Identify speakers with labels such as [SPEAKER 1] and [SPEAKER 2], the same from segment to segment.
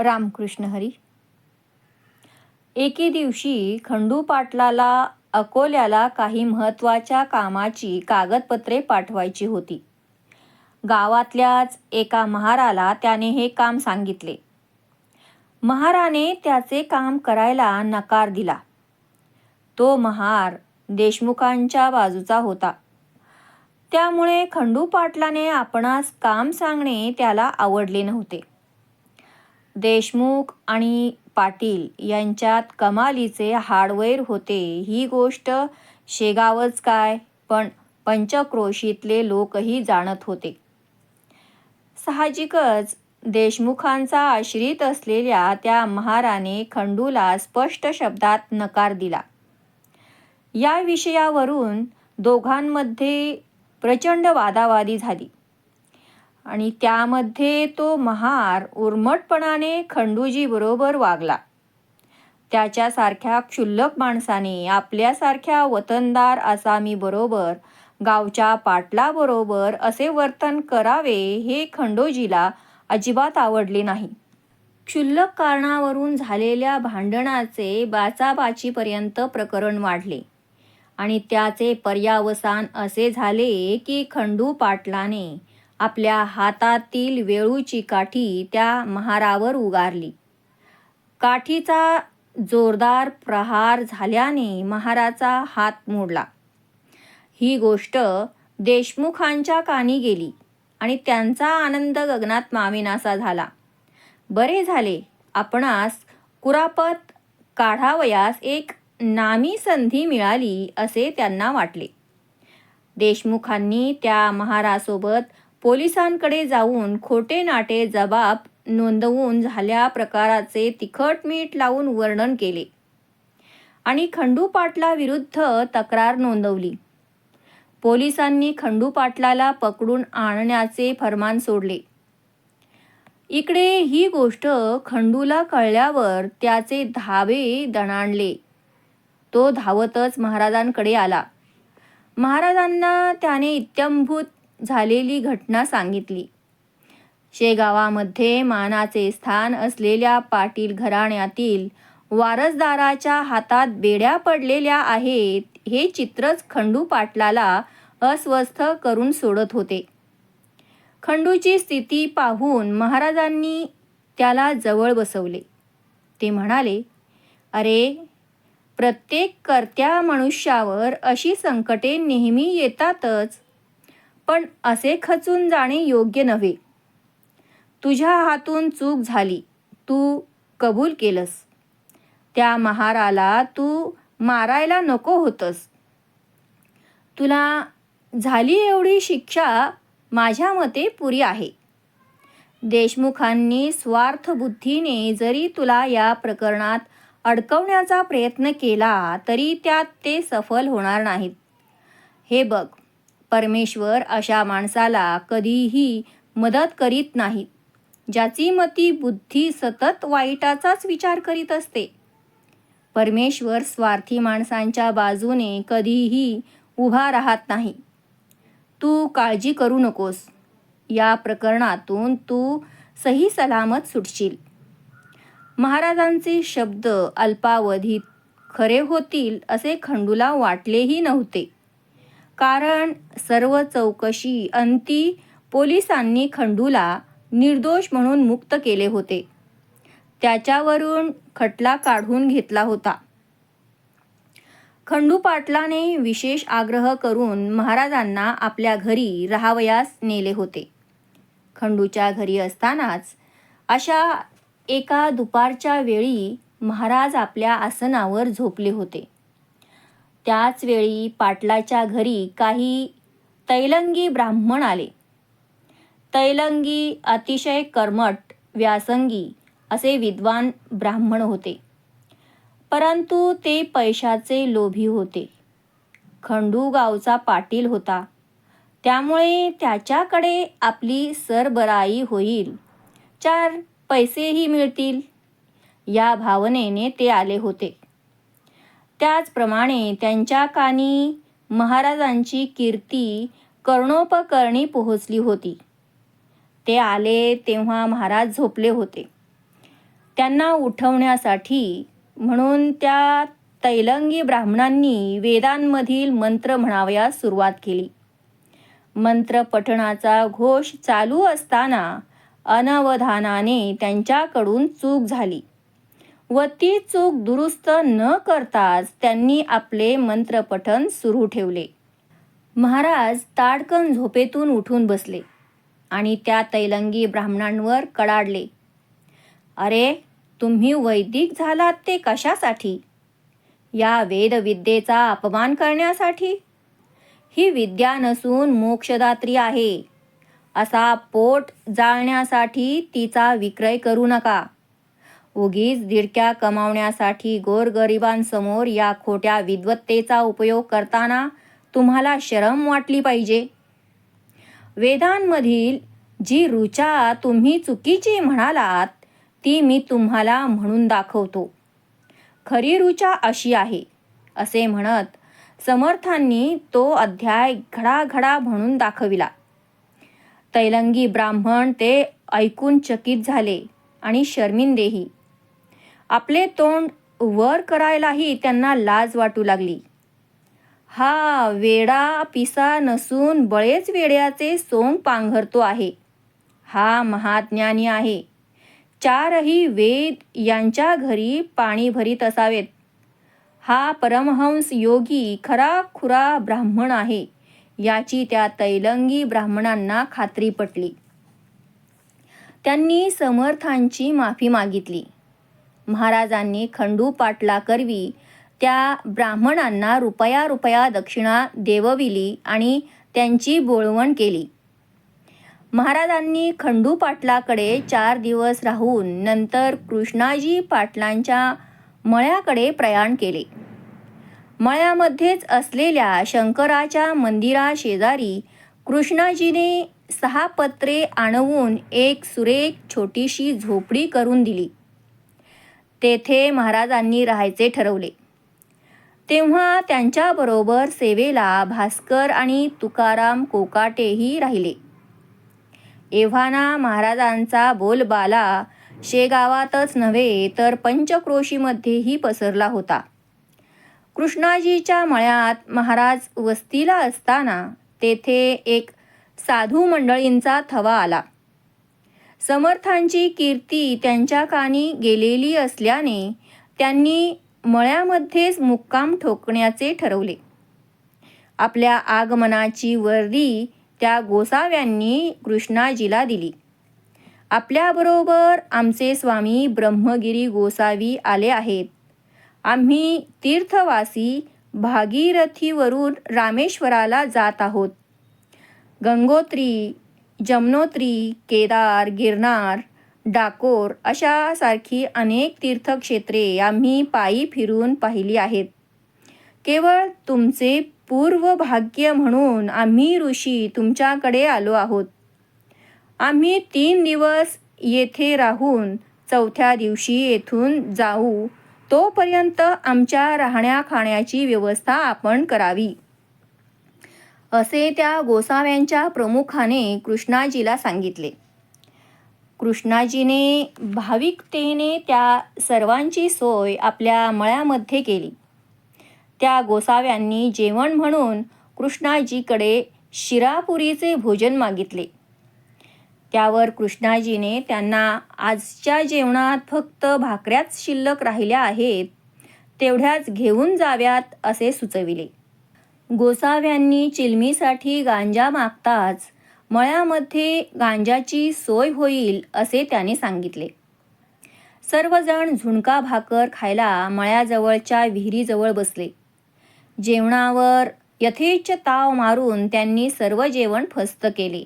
[SPEAKER 1] रामकृष्ण हरी. एके दिवशी खंडू पाटलाला अकोल्याला काही महत्त्वाच्या कामाची कागदपत्रे पाठवायची होती. गावातल्याच एका महाराला त्याने हे काम सांगितले. महाराने त्याचे काम करायला नकार दिला. तो महार देशमुखांच्या बाजूचा होता. त्यामुळे खंडू पाटलाने आपणास काम सांगणे त्याला आवडले नव्हते. देशमुख आणि पाटील यांच्यात कमालीचे हार्डवेअर होते. ही गोष्ट शेगावच काय? पण पंचक्रोशीतले लोकही जाणत होते. साहजिकच देशमुखांचा आश्रित असलेल्या त्या महाराने खंडूला स्पष्ट शब्दात नकार दिला. या विषयावरून दोघांमध्ये प्रचंड वादावादी झाली. आणि त्यामध्ये तो महार उर्मटपणाने खंडूजीबरोबर वागला. त्याच्यासारख्या क्षुल्लक माणसाने आपल्यासारख्या वतनदार आसामीबरोबर गावच्या पाटलाबरोबर असे वर्तन करावे हे खंडोजीला अजिबात आवडले नाही. क्षुल्लक कारणावरून झालेल्या भांडणाचे बाचाबाचीपर्यंत प्रकरण वाढले आणि त्याचे पर्यावसान असे झाले की खंडू पाटलाने आपल्या हातातील वेळूची काठी त्या महारावर उगारली. काठीचा जोरदार प्रहार झाल्याने महाराचा हात मोडला. ही गोष्ट देशमुखांच्या कानी गेली आणि त्यांचा आनंद गगनात मावेनासा झाला. बरे झाले आपणास कुरापत काढावयास एक नामी संधी मिळाली असे त्यांना वाटले. देशमुखांनी त्या महारासोबत पोलिसांकडे जाऊन खोटे नाटे जबाब नोंदवून झाल्या प्रकाराचे तिखट मीठ लावून वर्णन केले. आणि खंडू पाटला विरुद्ध तक्रार नोंदवली. पोलिसांनी खंडू पाटलाला पकडून आणण्याचे फरमान सोडले. इकडे ही गोष्ट खंडूला कळल्यावर त्याचे धावे दणाणले. तो धावतच महाराजांकडे आला. महाराजांना त्याने इत्यंभूत झालेली घटना सांगितली. शेगावामध्ये मानाचे स्थान असलेल्या पाटील घराण्यातील वारसदाराच्या हातात बेड्या पडलेल्या आहेत हे चित्रच खंडू पाटलाला अस्वस्थ करून सोडत होते. खंडूची स्थिती पाहून महाराजांनी त्याला जवळ बसवले. ते म्हणाले अरे प्रत्येक कर्त्या मनुष्यावर अशी संकटे नेहमी येतातच. पण असे खचून जाणे योग्य नव्हे. तुझ्या हातून चूक झाली. तू कबूल केलंस. त्या महाराला तू मारायला नको होतंस. तुला झाली एवढी शिक्षा माझ्या मते पुरी आहे. देशमुखांनी स्वार्थबुद्धीने जरी तुला या प्रकरणात अडकवण्याचा प्रयत्न केला तरी त्यात ते सफल होणार नाहीत. हे बघ परमेश्वर अशा माणसाला कधीही मदत करीत नाहीत ज्याची मती बुद्धी सतत वाईटाचाच विचार करीत असते. परमेश्वर स्वार्थी माणसांच्या बाजूने कधीही उभा राहत नाही. तू काळजी करू नकोस. या प्रकरणातून तू सही सलामत सुटशील. महाराजांचे शब्द अल्पावधीत खरे होतील असे खंडूला वाटलेही नव्हते. कारण सर्व चौकशी अंती पोलिसांनी खंडूला निर्दोष म्हणून मुक्त केले होते. त्याच्यावरून खटला काढून घेतला होता. खंडू पाटलाने विशेष आग्रह करून महाराजांना आपल्या घरी राहावयास नेले होते. खंडूच्या घरी असतानाच अशा एका दुपारच्या वेळी महाराज आपल्या आसनावर झोपले होते. त्याच वेळी पाटलाच्या घरी काही तैलंगी ब्राह्मण आले. तैलंगी अतिशय कर्मट व्यासंगी असे विद्वान ब्राह्मण होते. परंतु ते पैशाचे लोभी होते. खंडू गावचा पाटील होता. त्यामुळे त्याच्याकडे आपली सरबराई होईल. चार पैसेही मिळतील. या भावनेने ते आले होते. त्याचप्रमाणे त्यांच्या कानी महाराजांची कीर्ती कर्णोपकर्णी पोहोचली होती. ते आले तेव्हा महाराज झोपले होते. त्यांना उठवण्यासाठी म्हणून त्या तैलंगी ब्राह्मणांनी वेदांमधील मंत्र म्हणावयास सुरुवात केली. मंत्र पठणाचा घोष चालू असताना अनवधानाने त्यांच्याकडून चूक झाली. व ती चूक दुरुस्त न करताच त्यांनी आपले मंत्रपठण सुरू ठेवले. महाराज ताडकन झोपेतून उठून बसले आणि त्या तैलंगी ब्राह्मणांवर कडाडले. अरे तुम्ही वैदिक झालात ते कशासाठी? या वेदविद्येचा अपमान करण्यासाठी? ही विद्या नसून मोक्षदात्री आहे. असा पोट जाळण्यासाठी तिचा विक्रय करू नका. उगीच दिडक्या कमावण्यासाठी गोरगरिबांसमोर या खोट्या विद्वत्तेचा उपयोग करताना तुम्हाला शरम वाटली पाहिजे. वेदांमधील जी ऋचा तुम्ही चुकीची म्हणालात ती मी तुम्हाला म्हणून दाखवतो. खरी ऋचा अशी आहे असे म्हणत समर्थांनी तो अध्याय घडाघडा म्हणून दाखविला. तैलंगी ब्राह्मण ते ऐकून चकित झाले आणि शर्मिंदेही. आपले तोंड वर करायलाही त्यांना लाज वाटू लागली. हा वेडा पिसा नसून बळेच वेड्याचे सोंग पांघरतो आहे. हा महाज्ञानी आहे. चारही वेद यांच्या घरी पाणी भरीत असावेत. हा परमहंस योगी खरा खुरा ब्राह्मण आहे. याची त्या तैलंगी ब्राह्मणांना खात्री पटली. त्यांनी समर्थांची माफी मागितली. महाराजांनी खंडू पाटला करवी त्या ब्राह्मणांना रुपया रुपया दक्षिणा देवविली आणि त्यांची बोळवण केली. महाराजांनी खंडू पाटलाकडे चार दिवस राहून नंतर कृष्णाजी पाटलांच्या मळ्याकडे प्रयाण केले. मळ्यामध्येच असलेल्या शंकराच्या मंदिराशेजारी कृष्णाजीने सहा पत्रे आणवून एक सुरेख छोटीशी झोपडी करून दिली. तेथे महाराजांनी राहायचे ठरवले. तेव्हा त्यांच्याबरोबर सेवेला भास्कर आणि तुकाराम कोकाटेही राहिले. एव्हाना महाराजांचा बोलबाला शेगावातच नव्हे तर पंचक्रोशीमध्येही पसरला होता. कृष्णाजीच्या मळ्यात महाराज वस्तीला असताना तेथे एक साधू मंडळींचा थवा आला. समर्थांची कीर्ती त्यांच्या कानी गेलेली असल्याने त्यांनी मळ्यामध्येच मुक्काम ठोकण्याचे ठरवले. आपल्या आगमनाची वर्दी त्या गोसाव्यांनी कृष्णाजीला दिली. आपल्याबरोबर आमचे स्वामी ब्रह्मगिरी गोसावी आले आहेत. आम्ही तीर्थवासी भागीरथीवरून रामेश्वराला जात आहोत. गंगोत्री जमनोत्री केदार गिरनार डाकोर अशासारखी अनेक तीर्थक्षेत्रे आम्ही पायी फिरून पाहिली आहेत. केवळ तुमचे पूर्व भाग्य म्हणून आम्ही ऋषी तुमच्याकडे आलो आहोत. आम्ही तीन दिवस येथे राहून चौथ्या दिवशी येथून जाऊ तोपर्यंत आमच्या राहण्या खाण्याची व्यवस्था आपण करावी. असे त्या गोसाव्यांच्या प्रमुखाने कृष्णाजीला सांगितले. कृष्णाजीने भाविकतेने त्या सर्वांची सोय आपल्या मळ्यामध्ये केली. त्या गोसाव्यांनी जेवण म्हणून कृष्णाजीकडे शिरापुरीचे भोजन मागितले. त्यावर कृष्णाजीने त्यांना आजच्या जेवणात फक्त भाकऱ्याच शिल्लक राहिल्या आहेत तेवढ्याच घेऊन जाव्यात असे सुचविले. गोसाव्यांनी चिलमीसाठी गांजा मागताच मळ्यामध्ये गांजाची सोय होईल असे त्याने सांगितले. सर्वजण झुणका भाकर खायला मळ्याजवळच्या विहिरीजवळ बसले. जेवणावर यथेच्छ ताव मारून त्यांनी सर्व जेवण फस्त केले.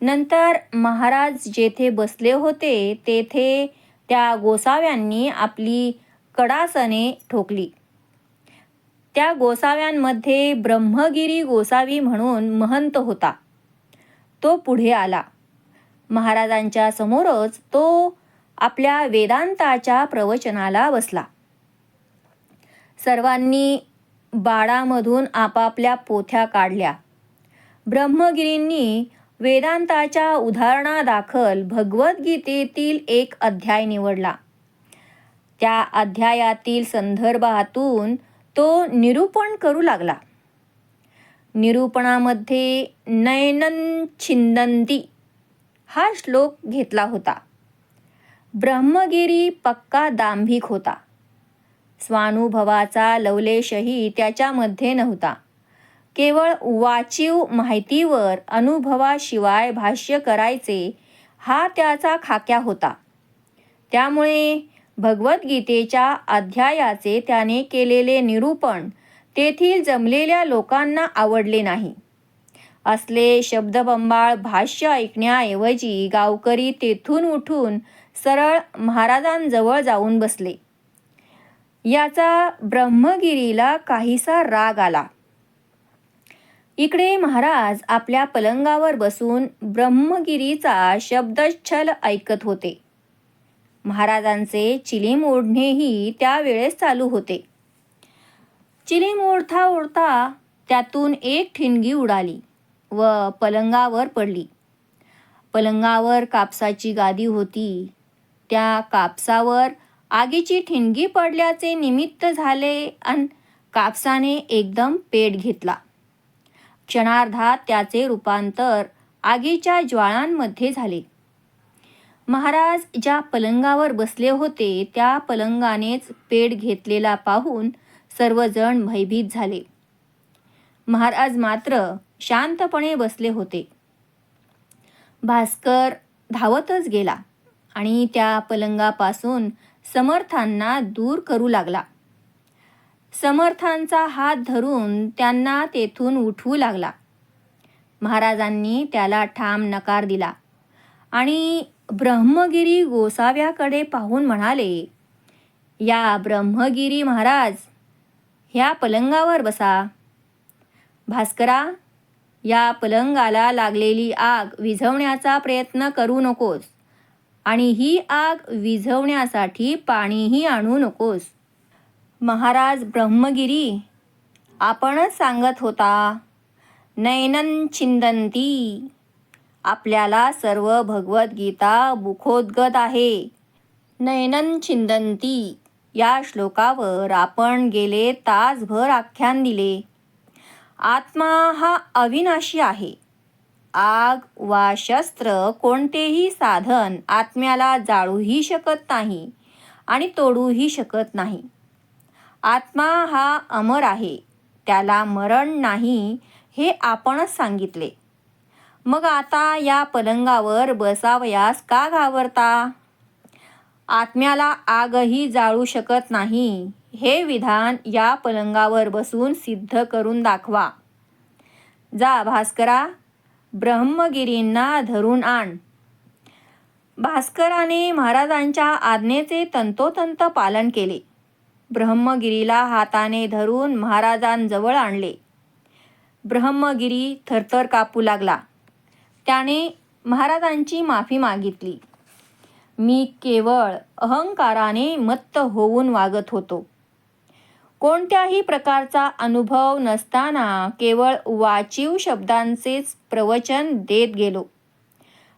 [SPEAKER 1] नंतर महाराज जेथे बसले होते तेथे त्या गोसाव्यांनी आपली कडासने ठोकली. त्या गोसाव्यांमध्ये ब्रह्मगिरी गोसावी म्हणून महंत होता. तो पुढे आला. महाराजांच्या समोरच तो आपल्या वेदांताच्या प्रवचनाला बसला. सर्वांनी बाळामधून आपापल्या पोथ्या काढल्या. ब्रह्मगिरींनी वेदांताच्या उदाहरणादाखल भगवद्गीतेतील एक अध्याय निवडला. त्या अध्यायातील संदर्भातून तो निरूपण करू लागला. निरूपणामध्ये नयनन छिंदंती हा श्लोक घेतला होता. ब्रह्मगिरी पक्का दांभिक होता. स्वानुभवाचा लवलेशही त्याच्यामध्ये नव्हता. केवळ वाचीव माहितीवर अनुभवाशिवाय भाष्य करायचे हा त्याचा खाक्या होता. त्यामुळे भगवद्गीतेच्या अध्यायाचे त्याने केलेले निरूपण तेथील जमलेल्या लोकांना आवडले नाही. असले शब्दबंबाळ भाष्य ऐकण्याऐवजी गावकरी तेथून उठून सरळ महाराजांजवळ जाऊन बसले. याचा ब्रह्मगिरीला काहीसा राग आला. इकडे महाराज आपल्या पलंगावर बसून ब्रह्मगिरीचा शब्दच्छल ऐकत होते. महाराजांचे चिलीम ओढणेही त्यावेळेस चालू होते. चिलीम ओढता ओढता त्यातून एक ठिणगी उडाली व पलंगावर पडली. पलंगावर कापसाची गादी होती. त्या कापसावर आगीची ठिणगी पडल्याचे निमित्त झाले अन कापसाने एकदम पेट घेतला. क्षणार्धात त्याचे रूपांतर आगीच्या ज्वाळांमध्ये झाले. महाराज ज्या पलंगावर बसले होते त्या पलंगानेच पेड घेतलेला पाहून सर्वजण भयभीत झाले. महाराज मात्र शांतपणे बसले होते. भास्कर धावतच गेला आणि त्या पलंगापासून समर्थांना दूर करू लागला. समर्थांचा हात धरून त्यांना तेथून उठवू लागला. महाराजांनी त्याला ठाम नकार दिला आणि ब्रह्मगिरी गोसाव्याकडे पाहून म्हणाले या ब्रह्मगिरी महाराज ह्या पलंगावर बसा. भास्करा या पलंगाला लागलेली आग विझवण्याचा प्रयत्न करू नकोस आणि ही आग विझवण्यासाठी पाणीही आणू नकोस. महाराज ब्रह्मगिरी आपणच सांगत होता नैनन छिंदंती आपल्याला सर्व भगवद्गीता मुखोद्गत आहे. नयनन छिंदंती या श्लोकावर आपण गेले तासभर आख्यान दिले. आत्मा हा अविनाशी आहे. आग वा शस्त्र कोणतेही साधन आत्म्याला जाळूही शकत नाही आणि तोडूही शकत नाही. आत्मा हा अमर आहे. त्याला मरण नाही हे आपणच सांगितले. मग आता या पलंगावर बसावयास का घाबरता? आत्म्याला आगही जाळू शकत नाही. हे विधान या पलंगावर बसून सिद्ध करून दाखवा. जा भास्करा ब्रह्मगिरींना धरून आण. भास्कराने महाराजांच्या आज्ञेचे तंतोतंत पालन केले. ब्रह्मगिरीला हाताने धरून महाराजांजवळ आणले. ब्रह्मगिरी थरथर कापू लागला. त्याने महाराजांची माफी मागितली. मी केवळ अहंकाराने मत्त होऊन वागत होतो. कोणत्याही प्रकारचा अनुभव नसताना केवळ वाचीव शब्दांचेच प्रवचन देत गेलो.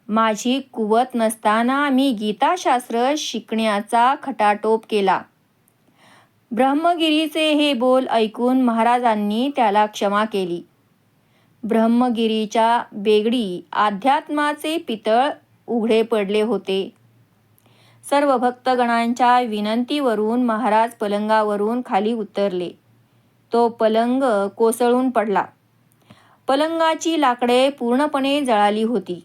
[SPEAKER 1] माझी कुवत नसताना मी गीताशास्त्र शिकण्याचा खटाटोप केला. ब्रह्मगिरीचे हे बोल ऐकून महाराजांनी त्याला क्षमा केली. ब्रह्मगिरीच्या बेगडी अध्यात्माचे पितळ उघडे पडले होते. सर्व भक्तगणांच्या विनंतीवरून महाराज पलंगावरून खाली उतरले. तो पलंग कोसळून पडला. पलंगाची लाकडे पूर्णपणे जळाली होती.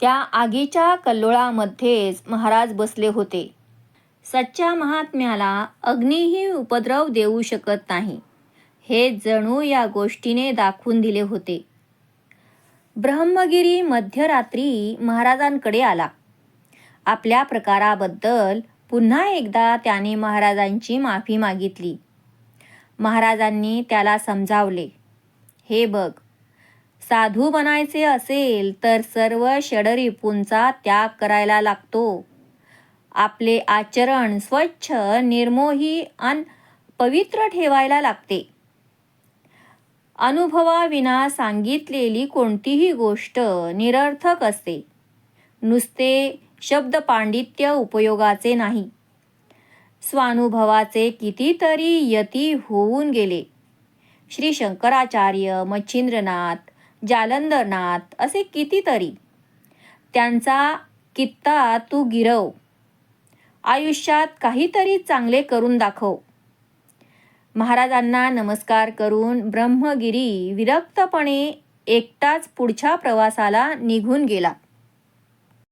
[SPEAKER 1] त्या आगीच्या कल्लोळामध्येच महाराज बसले होते. सच्च्या महात्म्याला अग्नीही उपद्रव देऊ शकत नाही. हे जणू या गोष्टीने दाखवून दिले होते. ब्रह्मगिरी मध्यरात्री महाराजांकडे आला. आपल्या प्रकाराबद्दल पुन्हा एकदा त्याने महाराजांची माफी मागितली. महाराजांनी त्याला समजावले हे बघ साधू बनायचे असेल तर सर्व षडरिपूंचा त्याग करायला लागतो. आपले आचरण स्वच्छ निर्मोही अन पवित्र ठेवायला लागते. अनुभवाविना सांगितलेली कोणतीही गोष्ट निरर्थक असते नुसते शब्द पांडित्य उपयोगाचे नाही. स्वानुभवाचे कितीतरी यती होऊन गेले. श्री शंकराचार्य मच्छिंद्रनाथ जालंधरनाथ असे कितीतरी. त्यांचा कित्ता तू गिरव. आयुष्यात काहीतरी चांगले करून दाखव. महाराजांना नमस्कार करून ब्रह्मगिरी विरक्तपणे एकटाच पुढच्या प्रवासाला निघून गेला.